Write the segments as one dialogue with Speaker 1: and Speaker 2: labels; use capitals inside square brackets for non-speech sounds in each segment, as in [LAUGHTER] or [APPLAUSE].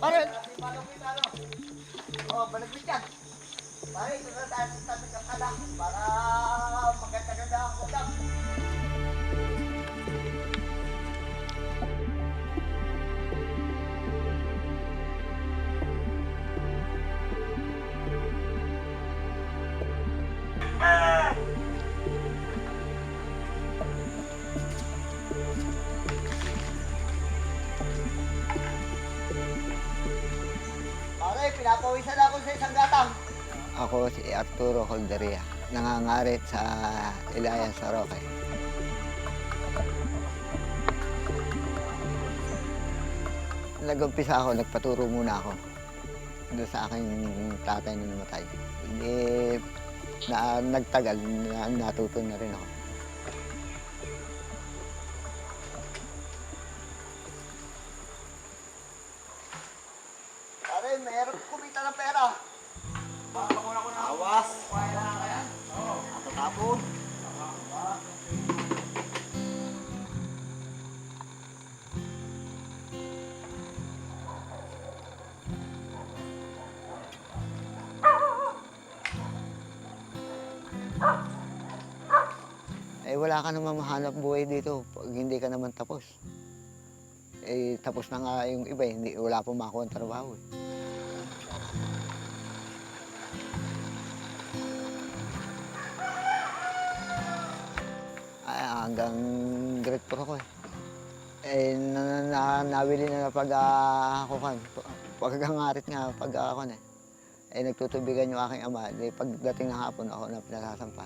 Speaker 1: Pare! Oh, balaglit yan. Pare, ito na tayo sa tabi ng kada para maganda-ganda ang ulam. Ako sa isang gatang.
Speaker 2: Ako si Arturo Holderia, nangangarit sa Ilayan sa Roque. Nag-umpisa ako, nagpaturo muna ako doon sa aking tatay na namatay. Hindi, na, nagtagal, na, natuto na rin ako. Wala ka naman mahanap buhay dito pag hindi ka naman tapos. Eh tapos na nga yung iba, eh, hindi, wala pa makuha ang trabaho. Eh. Ay, hanggang grade 4 ako eh. Eh, na, na, nabili na na pag uh, ako kan, pagkangarit nga pag ako eh. Eh, nagtutubigan yung aking ama. Di, pagdating ng hapon, ako na pinasasampa.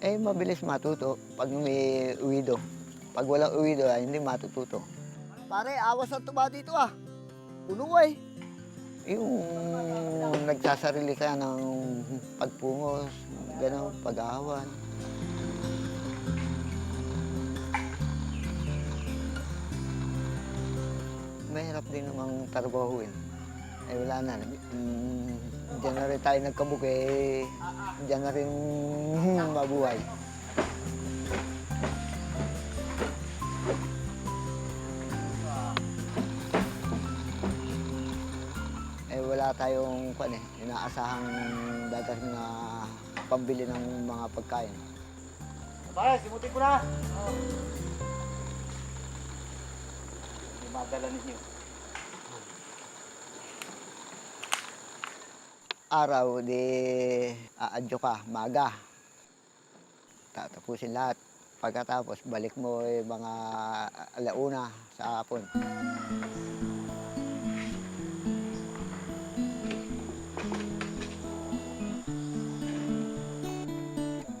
Speaker 2: Eh, mabilis matuto pag may uwido. Pag walang uwido, ay hindi matututo.
Speaker 1: Pare, awas ang tuba dito ah. Puno eh.
Speaker 2: Yung nagsasarili ka ng pagpungos, gano'n, pag-ahawan. Mahirap din namang trabahuin. Eh wala na. Mm, diyan na rin tayo nagkabuk eh. Diyan na rin [LAUGHS] mabuhay. eh wala tayong kwan eh, inaasahang dadating na pambili ng mga pagkain.
Speaker 1: Pare, simutin ko na. Yung madala ninyo.
Speaker 2: Araw, di aadyo ka, maga. Tatapusin lahat. Pagkatapos, balik mo eh, mga alauna sa hapon.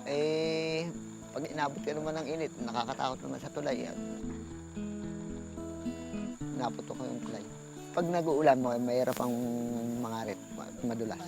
Speaker 2: Eh, pag inabot ka naman ng init, nakakatakot naman sa tulay. Yan. Naputo ko yung tulay. Pag nag-uulan mo, mahirap ang mangarit, ma- madulas.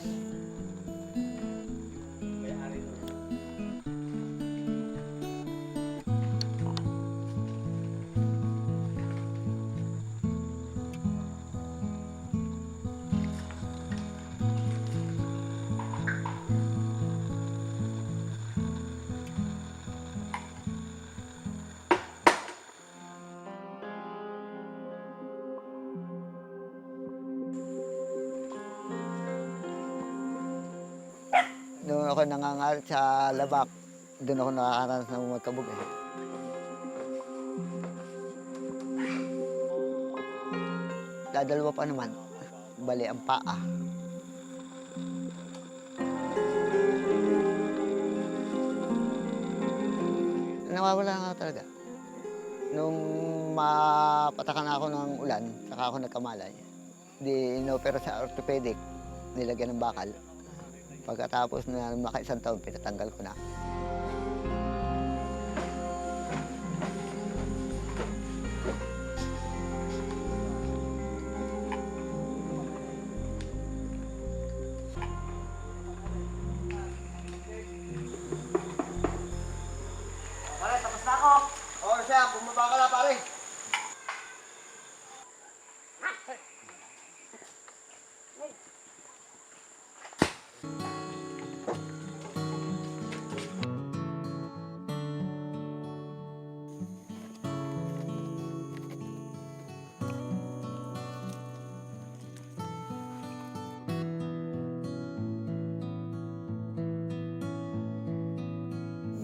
Speaker 2: Ako nangangarit sa labak. Doon ako nakakaranas ng magkabog eh. Dadalwa pa naman. Bali ang paa. Nawawala nga talaga. Nung mapatakan ako ng ulan, saka ako nagkamalay. Di inopera sa orthopedic, nilagyan ng bakal. Pagkatapos na makaisang taon, pinatanggal ko na.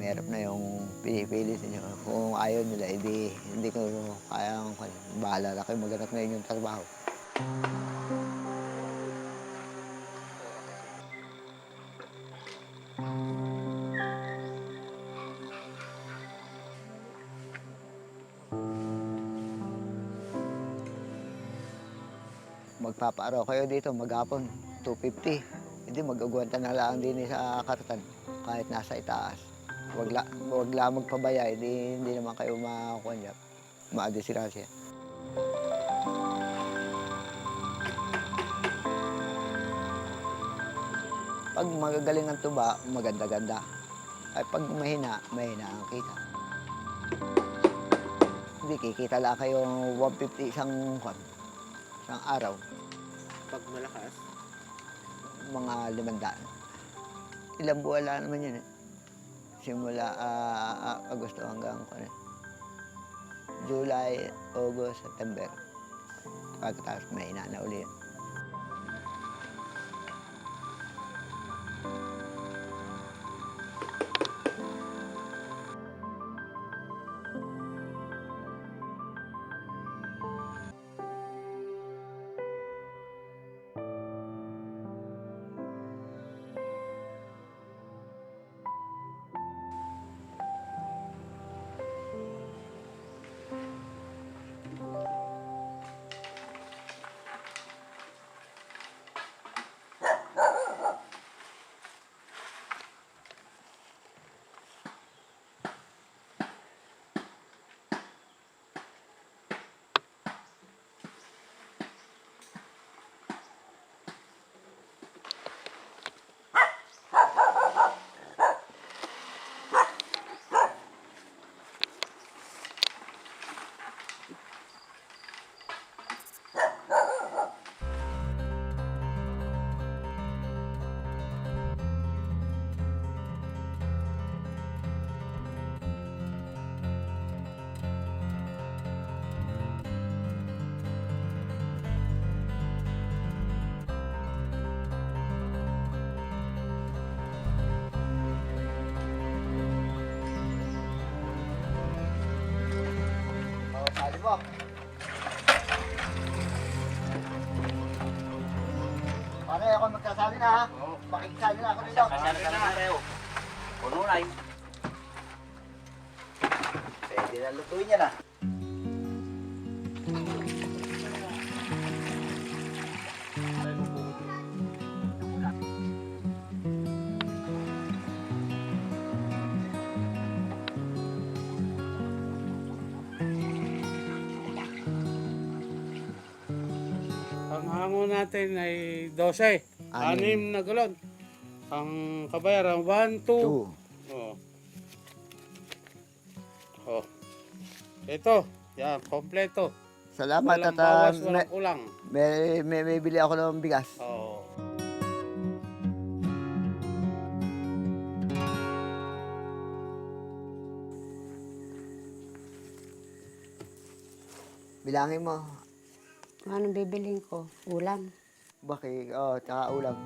Speaker 2: Mahirap na yung pinipili niyo. Kung ayaw nila, edi hindi ko kaya bahala na kayo maghanap na yung trabaho. magpapaaraw kayo dito maghapon 250 hindi mag-ugwanta na lang din sa kartan kahit nasa itaas wag la wag la magpabaya hindi, hindi naman kayo makakuha niya. Maadisirasya pag magagaling ang tuba maganda-ganda. Ay pag mahina mahina ang kita. Hindi kikita lang kayo 150 isang kwan isang araw.
Speaker 3: Pag malakas,
Speaker 2: mga limandaan. Ilang buwan lang naman yun eh. Simula ah, Agosto hanggang ano, July, August, September. Pagkatapos may na uli. Na ha.
Speaker 3: Oo.
Speaker 2: Makikisali na ako dito.
Speaker 3: na pareho. Puno na yun.
Speaker 1: Pwede na lutuin niya na.
Speaker 4: Ang hango natin ay 12.
Speaker 2: Anim.
Speaker 4: Anim na galon. Ang kabayaran, 1, 2.
Speaker 2: Two.
Speaker 4: Oh. Oh. Ito, yan, kompleto.
Speaker 2: Salamat
Speaker 4: Walang
Speaker 2: at ah,
Speaker 4: bawas,
Speaker 2: may,
Speaker 4: walang kulang.
Speaker 2: may, may, may bili ako ng bigas.
Speaker 4: Oh.
Speaker 2: Bilangin mo.
Speaker 5: Anong bibiling ko? Ulam.
Speaker 2: Bakit? Oh, tsaka ulam.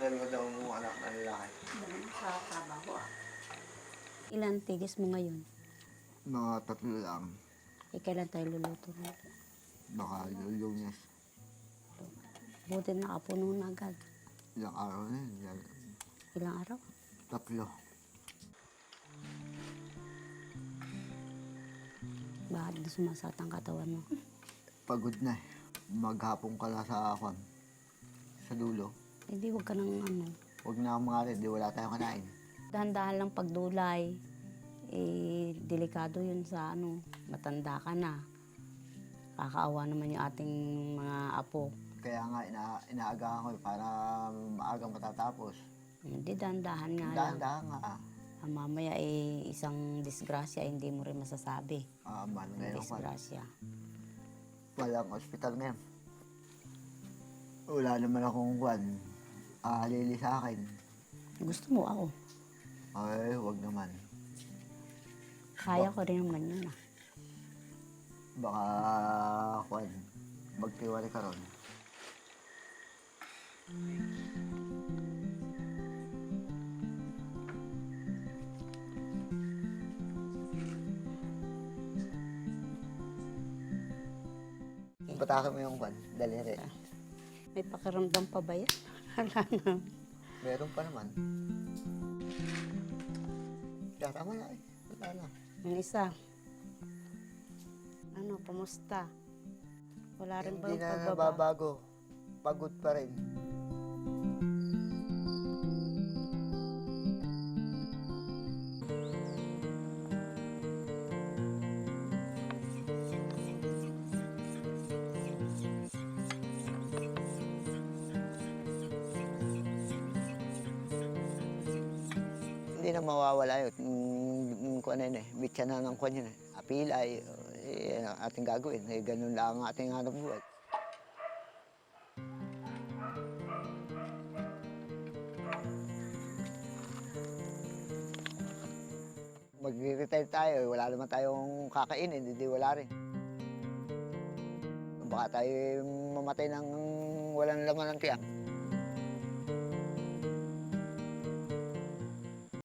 Speaker 2: Dalawa daw mo anak na lalaki?
Speaker 5: Sa trabaho. Ilan tigis mo ngayon?
Speaker 2: Mga tatlo lang.
Speaker 5: Eh, kailan tayo luluto nito?
Speaker 2: Baka lunes.
Speaker 5: Buti nakapuno na agad.
Speaker 2: Ilang araw na yun. Yan.
Speaker 5: Ilang araw?
Speaker 2: Tatlo.
Speaker 5: Bakit di sumasat ang katawan mo?
Speaker 2: Pagod na eh. Maghapon ka na sa kwan. Sa dulo.
Speaker 5: Eh, di huwag ka nang ano.
Speaker 2: Huwag na mga rin, di wala tayong kanain.
Speaker 5: Dahan-dahan lang pagdulay. eh, delikado yun sa ano, matanda ka na. Kakaawa naman yung ating mga apo.
Speaker 2: Kaya nga, ina inaagahan ko eh, para maagang matatapos.
Speaker 5: Hindi, dandahan nga lang.
Speaker 2: Dahan-dahan nga. ah.
Speaker 5: Ah, mamaya eh, isang disgrasya, hindi mo rin masasabi.
Speaker 2: Ah, mahal
Speaker 5: Ang
Speaker 2: ngayon pa.
Speaker 5: disgrasya.
Speaker 2: Walang ospital ngayon. Wala naman akong kwan. Ah, lili sa akin.
Speaker 5: Gusto mo ako.
Speaker 2: Ay, wag naman.
Speaker 5: Kaya ko rin naman yun ah.
Speaker 2: Baka, kwan, magtiwali ka ron. Patakin mo yung kwan, daliri.
Speaker 5: May pakiramdam pa ba yan? Wala na.
Speaker 2: Meron pa naman. Kaya tama na eh. Wala na.
Speaker 5: Yung isa. Ano, kumusta? Wala rin ba
Speaker 2: Hindi
Speaker 5: yung
Speaker 2: na
Speaker 5: pagbaba?
Speaker 2: nababago. Pagod pa rin. Hindi na mawawala yun. Kung ano yun eh, bitsa na ng kwan yun eh. Apilay, eh, ang ating gagawin. Eh, ganun lang ang ating hanap buhay. Mag-retire tayo, eh, wala naman tayong kakainin, hindi wala rin. Baka tayo mamatay ng walang laman ng tiyak.